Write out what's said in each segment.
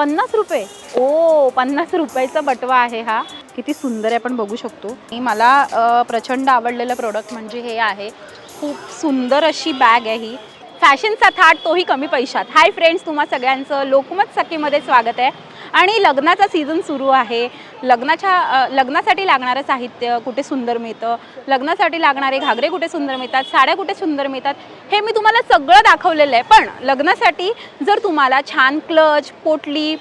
पन्नास रुपये. ओ पन्नास रुपयाचा बटवा आहे हा. किती सुंदर आहे आपण बघू शकतो. मला प्रचंड आवडलेलं प्रोडक्ट म्हणजे हे आहे. खूप सुंदर अशी बॅग आहे ही. फॅशनचा थाट तोही कमी पैशात. हाय फ्रेंड्स तुम्हा सगळ्यांचं लोकमत सखीमध्ये स्वागत आहे. आणि लग्नाचा सीझन सुरू आहे. लग्नाच्या लग्नासाठी लागणारं साहित्य कुठे सुंदर मिळतं? लग्नासाठी लागणारे घागरे कुठे सुंदर मिळतात? साड्या कुठे सुंदर मिळतात? हे मी तुम्हाला सगळं दाखवलेलं आहे. पण लग्नासाठी जर तुम्हाला छान क्लच पोटली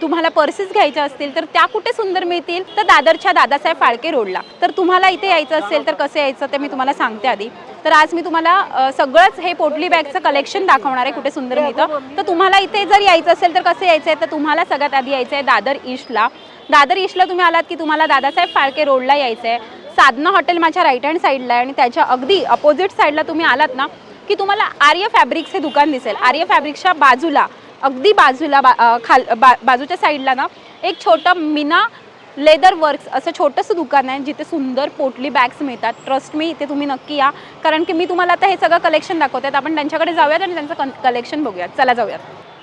तुम्हाला पर्सेस घ्यायच्या असतील तर त्या कुठे सुंदर मिळतील? तर दादरच्या दादासाहेब फाळके रोडला. तर तुम्हाला इथे यायचं असेल तर कसं यायचं ते मी तुम्हाला सांगते आधी. तर आज मी तुम्हाला सगळंच हे पोटली बॅगचं कलेक्शन दाखवणार आहे कुठे सुंदर मिळतं. तर तुम्हाला इथे जर यायचं असेल तर कसं यायचं आहे? तर तुम्हाला सगळ्यात आधी यायचं आहे दादर ईस्टला. दादर ईस्टला तुम्ही आलात की तुम्हाला दादासाहेब फाळके रोडला यायचं आहे साधना हॉटेल माझ्या राईट हँड साईडला आहे आणि त्याच्या अगदी अपोजिट साईडला तुम्ही आलात ना की तुम्हाला आर्य फॅब्रिक्स हे दुकान दिसेल. आर्य फॅब्रिक्सच्या बाजूला अगदी बाजूला बा खाल बा बाजूच्या साईडला ना एक छोटं मीना लेदर वर्क्स असं छोटंसं दुकान आहे जिथे सुंदर पोटली बॅग्स मिळतात. ट्रस्ट मी इथे तुम्ही नक्की या. कारण की मी तुम्हाला आता हे सगळं कलेक्शन दाखवते. आपण त्यांच्याकडे जाऊयात आणि त्यांचं कलेक्शन बघूयात. चला जाऊयात.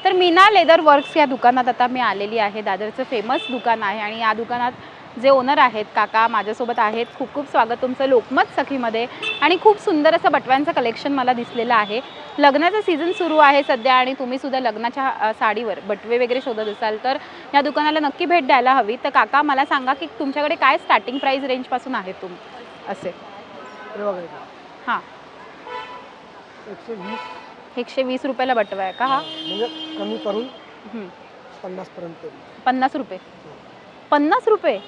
तर मीना लेदर वर्क्स या दुकानात आता मी आलेली आहे. दादरचं फेमस दुकान आहे आणि या दुकानात जे ओनर आहेत काका माझ्यासोबत आहेत. खूप खूप स्वागत तुमचं लोकमत सखीमध्ये. आणि खूप सुंदर असं बटव्यांचं कलेक्शन मला दिसलेलं आहे. लग्नाचं सीझन सुरू आहे सध्या आणि तुम्ही सुद्धा लग्नाच्या साडीवर बटवे वगैरे शोधत असाल तर या दुकानाला नक्की भेट द्यायला हवी. तर काका मला सांगा की तुमच्याकडे काय स्टार्टिंग प्राईस रेंजपासून आहे तुम असे? हे. हां. एकशे वीस. एकशे वीस रुपयाला बटवा आहे का हा? म्हणजे कमी करून. पन्नास पर्यंत पन्नास रुपये. पन्नास रुपये?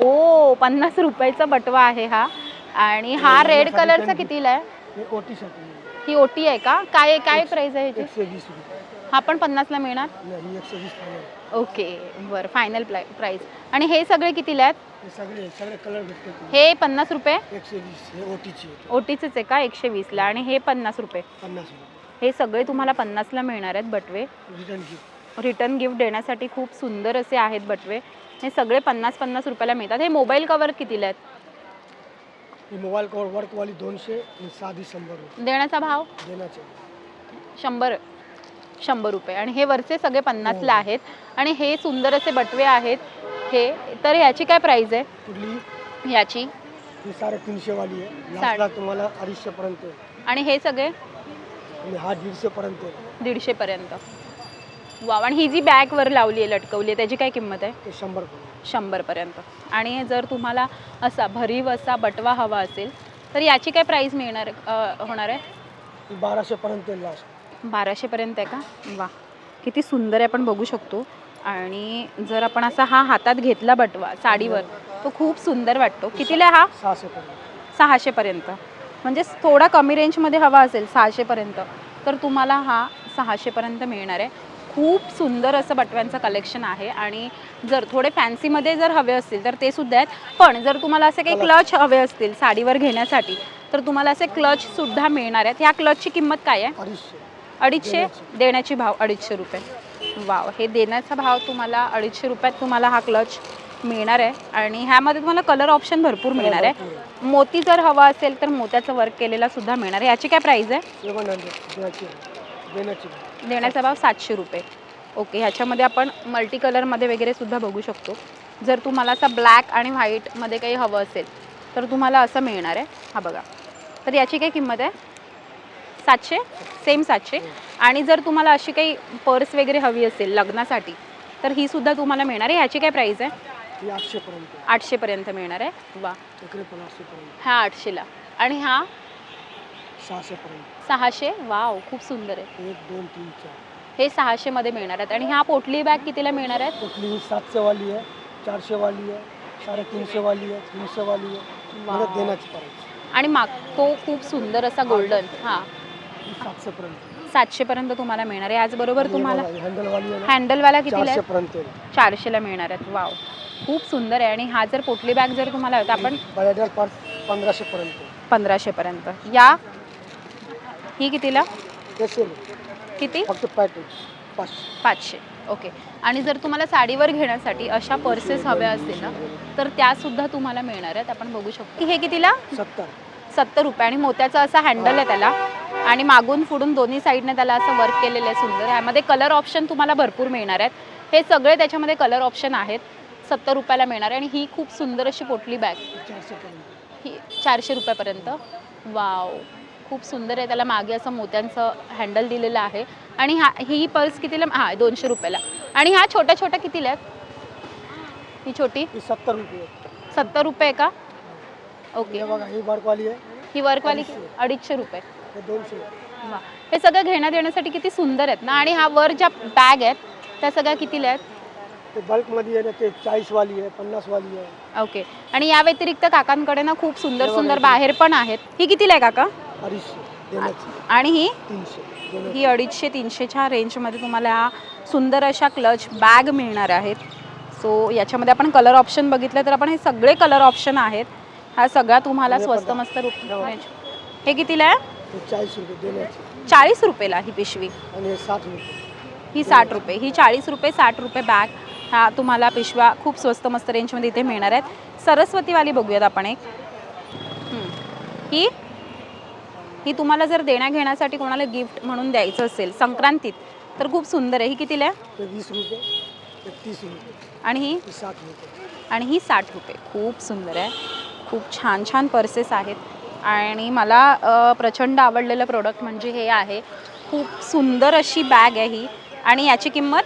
ओ पन्नास रुपयाचा बटवा आहे हा. आणि हा रेड कलरचा कितीला आहे? हे ओटी साठी ही ओटी आहे का? काय काय प्राइस आहे ह्याची एकशे वीस रुपये. हा पण पन्नासला मिळणार? नाही एकशे वीस रुपये. ओके बरं फायनल प्राइस आणि हे सगळे कितीला आहेत? हे सगळे सगळे कलर भेटते हे पन्नास रुपये? एकशे वीस हे ओटीची. आहे ओटीचेच आहे का? एकशे वीसला. आणि हे पन्नास रुपये? पन्नास रुपये. हे सगळे तुम्हाला पन्नासला मिळणार आहेत बटवे. रिटर्न गिफ्ट देण्यासाठी खूप सुंदर असे आहेत बटवे. हे सगळे पन्नास पन्नास रुपयाला मिळतात. हे मोबाईल कवर कितीला आहेत? ही मोबाईल कवर वर्कवाली दोनशे आणि साधी शंभर रुपये. देण्याचा भाव? शंभर शंभर रुपये. आणि हे वरचे सगळे पन्नासला आहेत. आणि हे सुंदर असे बटवे आहेत. हे तर ह्याची काय प्राईज आहे? याची ही साडेतीनशे वाली आहे. तुम्हाला अडीचशे पर्यंत. आणि हे सगळे? आणि हा दीडशे पर्यंत आहे. दीडशेपर्यंत. वाव आणि ही जी बॅगवर लावली आहे लटकवली आहे त्याची काय किंमत आहे? ते शंभर पर्यंत शंभरपर्यंत. आणि जर तुम्हाला असा भरीव असा बटवा हवा असेल तर याची काय प्राईस मिळणार अ, होणार आहे? ही बाराशे पर्यंत आहे लास्ट बाराशेपर्यंत आहे का? वा किती सुंदर आहे आपण बघू शकतो. आणि जर आपण असा हा हातात घेतला बटवा साडीवर तो खूप सुंदर वाटतो. कितीला आहे हा? सहाशे पर्यंत सहाशेपर्यंत. म्हणजे थोडा कमी रेंजमध्ये हवा असेल सहाशेपर्यंत तर तुम्हाला हा सहाशेपर्यंत मिळणार आहे. खूप सुंदर असं बटव्यांचं कलेक्शन आहे आणि जर थोडे फॅन्सीमध्ये जर हवे असतील तर ते सुद्धा आहेत. पण जर तुम्हाला असे काही क्लच हवे असतील साडीवर घेण्यासाठी तर तुम्हाला असे क्लच सुद्धा मिळणार आहेत. ह्या क्लचची किंमत काय आहे? अडीचशे. देण्याची. भाव अडीचशे रुपये. वाव हे देण्याचा भाव तुम्हाला अडीचशे रुपयात तुम्हाला हा क्लच मिळणार आहे. आणि ह्यामध्ये तुम्हाला कलर ऑप्शन भरपूर मिळणार आहे. मोती जर हवा असेल तर मोत्याचं वर्क केलेला सुद्धा मिळणार आहे. याची काय प्राईस आहे? देण्याची भाव सातशे रुपये. ओके ह्याच्यामध्ये आपण मल्टी कलरमध्ये वगैरे सुद्धा बघू शकतो. जर तुम्हाला असा ब्लॅक आणि व्हाईटमध्ये काही हवं असेल तर तुम्हाला असं मिळणार आहे. हा बघा. तर याची काय किंमत आहे? सातशे? सेम सातशे. आणि जर तुम्हाला अशी काही पर्स वगैरे हवी असेल लग्नासाठी तर ही सुद्धा तुम्हाला मिळणार आहे. ह्याची काय प्राईस आहे? ही आठशे पर्यंत आठशेपर्यंत मिळणार आहे. वा. इकडे पण आठशे पर्यंत हा आठशेला. आणि हा? सहाशे सहाशे? वाव खूप सुंदर आहे. एक दोन तीन चार. हे सहाशेमध्ये मिळणार आहेत. आणि ह्या पोटली बॅग कितीला मिळणार आहेत कुठली ही सातशे वाली आहे चारशे वाली आहे साडेतीनशे वाली आहे तीनशे वाली आहे. वाव. देण्याची आणि माग तो खूप सुंदर असा गोल्डन. हा. ही सातशे पर्यंत सातशे पर्यंत तुम्हाला मिळणार आहे. याचबरोबर तुम्हाला आहे ना. हँडलवाला कितीला चारशे आहे आहे. चारशेला मिळणार आहेत. वाव. खूप सुंदर आहे आणि हा जर पोटली बॅग जर तुम्हाला हवी तर आपण पंधराशे पर्यंत आहे. पंधराशेपर्यंत. या. ही कितीला? किती? फक्त पाचशे. ओके. आणि जर तुम्हाला साडीवर घेण्यासाठी अशा पर्सेस हव्या असतील ना तर त्यासुद्धा तुम्हाला मिळणार आहेत. आपण बघू शकतो. की हे कितीला? सत्तर. सत्तर रुपये. आणि मोत्याचा असा हँडल आहे त्याला. आणि मागून फुडून दोन्ही साईडने त्याला असं वर्क केलेलं आहे सुंदर. ह्यामध्ये कलर ऑप्शन तुम्हाला भरपूर मिळणार आहेत. हे सगळे त्याच्यामध्ये कलर ऑप्शन आहेत. सत्तर रुपयाला मिळणार आहे आणि ही खूप सुंदर अशी पोटली बॅग. ही चारशे रुपयापर्यंत. वाव. खूप सुंदर आहे. त्याला मागे असं मोत्यांचं हँडल दिलेलं आहे. आणि हा ही पर्स कितीला? हां दोनशे रुपयाला. आणि ह्या छोट्या छोट्या कितीला आहेत? ही छोटी? सत्तर रुपये सत्तर रुपये का? ओके. हे बघा ही वर्कवाली आहे. ही वर्कवाली अडीचशे. रुपये. दोनशे. हे सगळं घेण्यात येण्यासाठी किती सुंदर आहेत ना? आणि हा वर ज्या बॅग आहेत त्या सगळ्या कितीला आहेत? ते बल्कमध्ये आहे ना ते चाळीसवाली आहे पन्नासवाली आहे. ओके आणि या व्यतिरिक्त काकांकडे ना खूप सुंदर सुंदर. बाहेर पण आहेत. ही कितीला आहे काका? अडीचशे. देण्याची. आणि ही? तीनशे. देण्याची. ही अडीचशे तीनशेच्या रेंजमध्ये तुम्हाला ह्या सुंदर अशा क्लच बॅग मिळणार आहेत. सो याच्यामध्ये आपण कलर ऑप्शन बघितलं तर आपण हे सगळे कलर ऑप्शन आहेत. हा सगळा तुम्हाला स्वस्त. मस्त रूप हे. कितीला आहे? चाळीस रुपये देण्याची. चाळीस रुपयेला ही पिशवी. आणि हे साठ रुपये. ही साठ रुपये. ही चाळीस रुपये साठ रुपये बॅग हा तुम्हाला पिशव्या खूप स्वस्त मस्त रेंजमध्ये इथे मिळणार आहेत. सरस्वतीवाली बघूयात आपण एक. ही? ही तुम्हाला जर देण्या घेण्यासाठी कोणाला गिफ्ट म्हणून द्यायचं असेल संक्रांतीत तर खूप सुंदर आहे. ही कितीला आणि ही? आणि ही साठ रुपये. खूप सुंदर आहे. खूप छान छान पर्सेस आहेत. आणि मला प्रचंड आवडलेलं प्रोडक्ट म्हणजे हे आहे. खूप सुंदर अशी बॅग आहे ही. आणि याची किंमत?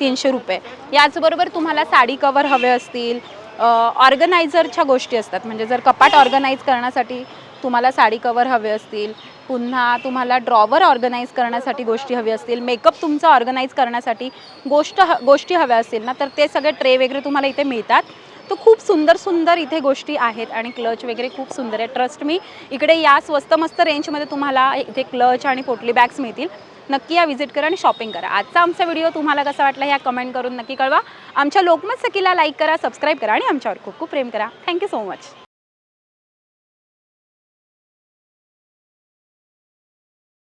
तीनशे रुपये. याचबरोबर तुम्हाला साडी कवर हवे असतील ऑर्गनायझरच्या गोष्टी असतात. म्हणजे जर कपाट ऑर्गनाईज करण्यासाठी तुम्हाला साडी कवर हवे असतील पुन्हा तुम्हाला ड्रॉवर ऑर्गनाईज करण्यासाठी गोष्टी हवी असतील मेकअप तुमचा ऑर्गनाईज करण्यासाठी गोष्ट ह गोष्टी हव्या असतील ना तर ते सगळे ट्रे वगैरे तुम्हाला इथे मिळतात. तर खूप सुंदर सुंदर इथे गोष्टी आहेत आणि क्लच वगैरे खूप सुंदर आहे. ट्रस्ट मी इकडे या स्वस्त मस्त रेंजमध्ये तुम्हाला इथे क्लच आणि पोटली बॅग्स मिळतील. नक्की या व्हिजिट करा आणि शॉपिंग करा. आजचा आमचा व्हिडिओ तुम्हाला कसा वाटला ह्या कमेंट करून नक्की कळवा. आमच्या लोकमत सखीला लाईक करा सबस्क्राईब करा आणि आमच्यावर खूप खूप प्रेम करा. Thank you so much